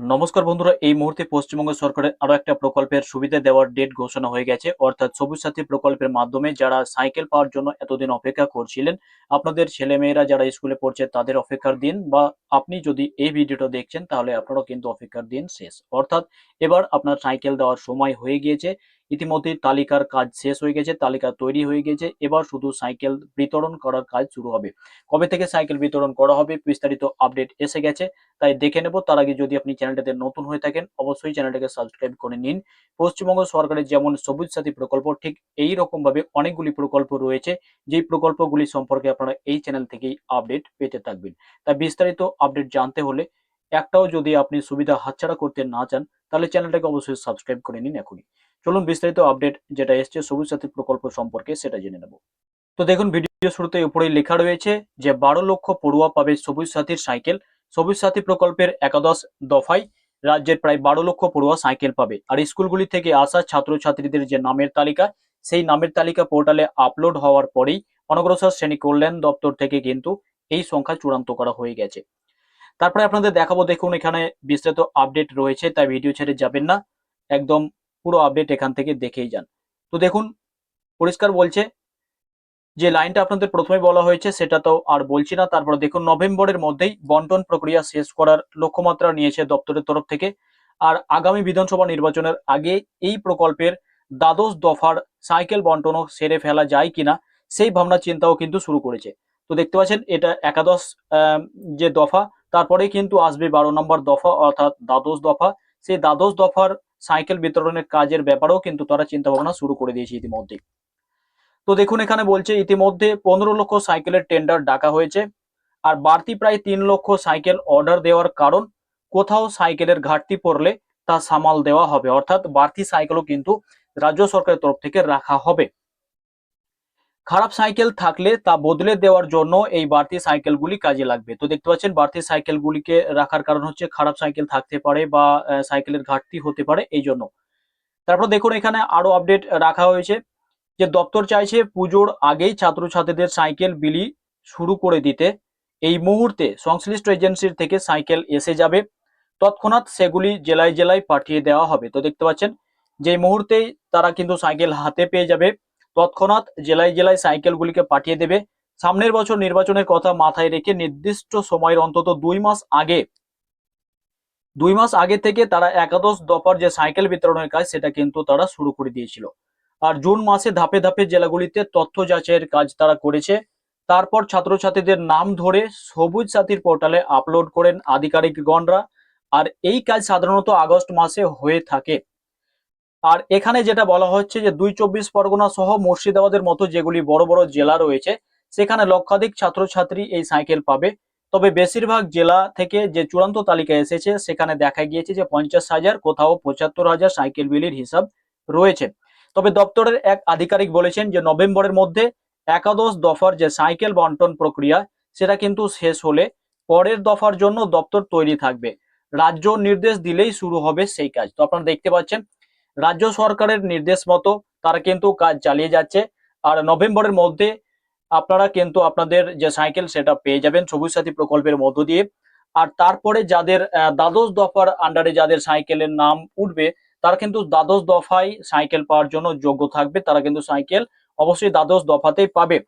নমস্কার বন্ধুরা, এই মুহূর্তে পশ্চিমবঙ্গ সরকারের আরও একটা প্রকল্পের সুবিধা দেওয়ার ডেট ঘোষণা হয়ে গেছে। অর্থাৎ সবুজ সাথী প্রকল্পের মাধ্যমে যারা সাইকেল পাওয়ার জন্য এতদিন অপেক্ষা করছিলেন, আপনাদের ছেলেমেয়েরা যারা স্কুলে পড়ছে তাদের অপেক্ষার দিন বা আপনি যদি এই ভিডিওটা দেখছেন তাহলে আপনারও কিন্তু অপেক্ষার দিন শেষ। অর্থাৎ এবার আপনার সাইকেল দেওয়ার সময় হয়ে গিয়েছে। ইতিমধ্যে তালিকার কাজ শেষ হয়ে গেছে, তালিকা তৈরি হয়ে গেছে। এবার শুধু সাইকেল বিতরণ করার কাজ শুরু হবে। কবে থেকে সাইকেল বিতরণ করা হবে বিস্তারিত আপডেট এসে গেছে, তাই দেখে নেব। তার আগে যদি আপনি চ্যানেলটাতে নতুন হয়ে থাকেন, অবশ্যই চ্যানেলটাকে সাবস্ক্রাইব করে নিন। পশ্চিমবঙ্গ সরকারের যেমন সবুজ সাথী প্রকল্প, ঠিক এই রকম ভাবে অনেকগুলি প্রকল্প রয়েছে। যেই প্রকল্পগুলি সম্পর্কে আপনারা এই চ্যানেল থেকেই আপডেট পেতে থাকবেন। তাই বিস্তারিত আপডেট জানতে হলে একটাও যদি আপনি সুবিধা হাতছাড়া করতে না চান, তাহলে চ্যানেলটাকে অবশ্যই সাবস্ক্রাইব করে নিন এখনই। চলুন বিস্তারিত আপডেট যেটা এসছে সবুজ সাথী প্রকল্প সম্পর্কে সেটা জেনে নেব। তো দেখুন ভিডিও শুরুতে উপরেই লেখা রয়েছে যে, বারো লক্ষ পড়ুয়া পাবে সবুজ সাথীর সাইকেল। সবুজ সাথী প্রকল্পের একাদশ দফায় রাজ্যের প্রায় বারো লক্ষ পড়ুয়া সাইকেল পাবে। আর স্কুলগুলি থেকে আসা ছাত্রছাত্রীদের যে নামের তালিকা, সেই নামের তালিকা পোর্টালে আপলোড হওয়ার পরেই অনগ্রসর শ্রেণি কল্যাণ দপ্তর থেকে কিন্তু এই সংখ্যা চূড়ান্ত করা হয়ে গেছে। তারপরে আপনাদের দেখাবো, দেখুন এখানে বিস্তারিত আপডেট রয়েছে, তাই ভিডিও ছেড়ে যাবেন না। একদম পুরো আপডেট এখান থেকে দেখেই যান। তো দেখুন, পরিষ্কার বলছে যে লাইনটা আপনাদের প্রথমে বলা হয়েছে, সেটা তো আর বলছি না। তারপর দেখুন, নভেম্বরের মধ্যেই বন্টন প্রক্রিয়া শেষ করার লক্ষ্যমাত্রা নিয়েছে দপ্তরের তরফ থেকে। আর আগামী বিধানসভা নির্বাচনের আগে এই প্রকল্পের দ্বাদশ দফার সাইকেল বন্টনও সেরে ফেলা যায় কিনা, সেই ভাবনা চিন্তাও কিন্তু শুরু করেছে। তো দেখতে পাচ্ছেন, এটা একাদশ যে দফা তারপরে কিন্তু আসবে বারো নম্বর দফা, অর্থাৎ দ্বাদশ দফা। সেই দ্বাদশ দফার সাইকেল বিতরণের কাজের ব্যাপারেও কিন্তু তারা চিন্তা ভাবনা শুরু করে দিয়েছে ইতিমধ্যে তো দেখুন, এখানে বলছে ইতিমধ্যে পনেরো লক্ষ সাইকেলের টেন্ডার ডাকা হয়েছে আর বাড়তি প্রায় তিন লক্ষ সাইকেল অর্ডার দেওয়ার কারণ কোথাও সাইকেলের ঘাটতি পড়লে তা সামাল দেওয়া হবে। অর্থাৎ বাড়তি সাইকেলও কিন্তু রাজ্য সরকারের তরফ থেকে রাখা হবে। খারাপ সাইকেল থাকলে তা বদলে দেওয়ার জন্য এই বাড়তি সাইকেলগুলি কাজে লাগবে। তো দেখতে পাচ্ছেন, বাড়তি সাইকেলগুলিকে রাখার কারণ হচ্ছে খারাপ সাইকেল থাকতে পারে বা সাইকেলের ঘাটতি হতে পারে এই জন্য তারপর দেখুন, এখানে আরও আপডেট রাখা হয়েছে যে দপ্তর চাইছে পুজোর আগেই ছাত্রছাত্রীদের সাইকেল বিলি শুরু করে দিতে। এই মুহূর্তে সংশ্লিষ্ট এজেন্সির থেকে সাইকেল এসে যাবে। তৎক্ষণাৎ সেগুলি জেলায় জেলায় পাঠিয়ে দেওয়া হবে। তো দেখতে পাচ্ছেন যে মুহূর্তেই তারা কিন্তু সাইকেল হাতে পেয়ে যাবে তৎক্ষণাৎ জেলায় জেলায় সাইকেলগুলিকে পাঠিয়ে দেবে। সামনের বছর নির্বাচনের কথা মাথায় রেখে নির্দিষ্ট সময়ের অন্তত দুই মাস আগে, দুই মাস আগে থেকে তারা একাদশ দফার যে সাইকেল বিতরণের কাজ, সেটা কিন্তু তারা শুরু করে দিয়েছিল। আর জুন মাসে ধাপে ধাপে জেলাগুলিতে তথ্য যাচাইয়ের কাজ তারা করেছে। তারপর ছাত্রছাত্রীদের নাম ধরে সবুজ সাথীর পোর্টালে আপলোড করেন আধিকারিকগণরা। আর এই কাজ সাধারণত আগস্ট মাসে হয়ে থাকে। আর এখানে যেটা বলা হচ্ছে যে দুই চব্বিশ পরগনা সহ মুর্শিদাবাদের মতো যেগুলি বড় বড় জেলা রয়েছে, সেখানে লক্ষাধিক ছাত্রছাত্রী এই সাইকেল পাবে। তবে বেশিরভাগ জেলা থেকে যে চূড়ান্ত তালিকা এসেছে, সেখানে দেখা গিয়েছে যে পঞ্চাশ হাজার, কোথাও পঁচাত্তর হাজার সাইকেল বিলির হিসাব রয়েছে। তবে দপ্তরের এক আধিকারিক বলেছেন যে নভেম্বরের মধ্যে একাদশ দফার যে সাইকেল বন্টন প্রক্রিয়া, সেটা কিন্তু শেষ হলে পরের দফার জন্য দপ্তর তৈরি থাকবে। রাজ্য নির্দেশ দিলেই শুরু হবে সেই কাজ। তো আপনারা দেখতে পাচ্ছেন রাজ্য সরকারের নির্দেশ মতো তারা কিন্তু কাজ চালিয়ে যাচ্ছে। আর নভেম্বরের মধ্যে আপনারা কিন্তু আপনাদের যে সাইকেল সেটা পেয়ে যাবেন সবুজ সাথী প্রকল্পের মধ্য দিয়ে। আর তারপরে যাদের দ্বাদশ দফার আন্ডারে যাদের সাইকেলের নাম উঠবে, তারা কিন্তু দ্বাদশ দফায় সাইকেল পাওয়ার জন্য যোগ্য থাকবে। তারা কিন্তু সাইকেল অবশ্যই দ্বাদশ দফাতেই পাবে।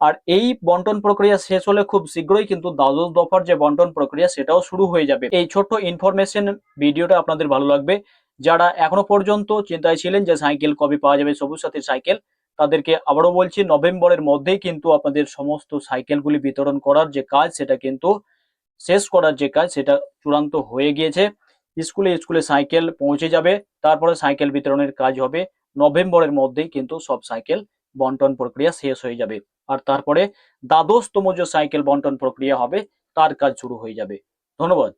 আর এই বন্টন প্রক্রিয়া শেষ হলে খুব শীঘ্রই কিন্তু দ্বাদশ দফার যে বন্টন প্রক্রিয়া সেটাও শুরু হয়ে যাবে। এই ছোট্ট ইনফরমেশন ভিডিওটা আপনাদের ভালো লাগবে। যারা এখনও পর্যন্ত চিন্তায় ছিলেন যে সাইকেল কবে পাওয়া যাবে সবুজ সাথীর সাইকেল, তাদেরকে আবারও বলছি, নভেম্বরের মধ্যেই কিন্তু আপনাদের সমস্ত সাইকেলগুলি বিতরণ করার যে কাজ, সেটা কিন্তু শেষ করার যে কাজ, সেটা চূড়ান্ত হয়ে গিয়েছে। স্কুলে স্কুলে সাইকেল পৌঁছে যাবে, তারপরে সাইকেল বিতরণের কাজ হবে। নভেম্বরের মধ্যেই কিন্তু সব সাইকেল বন্টন প্রক্রিয়া শেষ হয়ে যাবে। আর তারপরে দ্বাদশতম যে সাইকেল বন্টন প্রক্রিয়া হবে, তার কাজ শুরু হয়ে যাবে। ধন্যবাদ।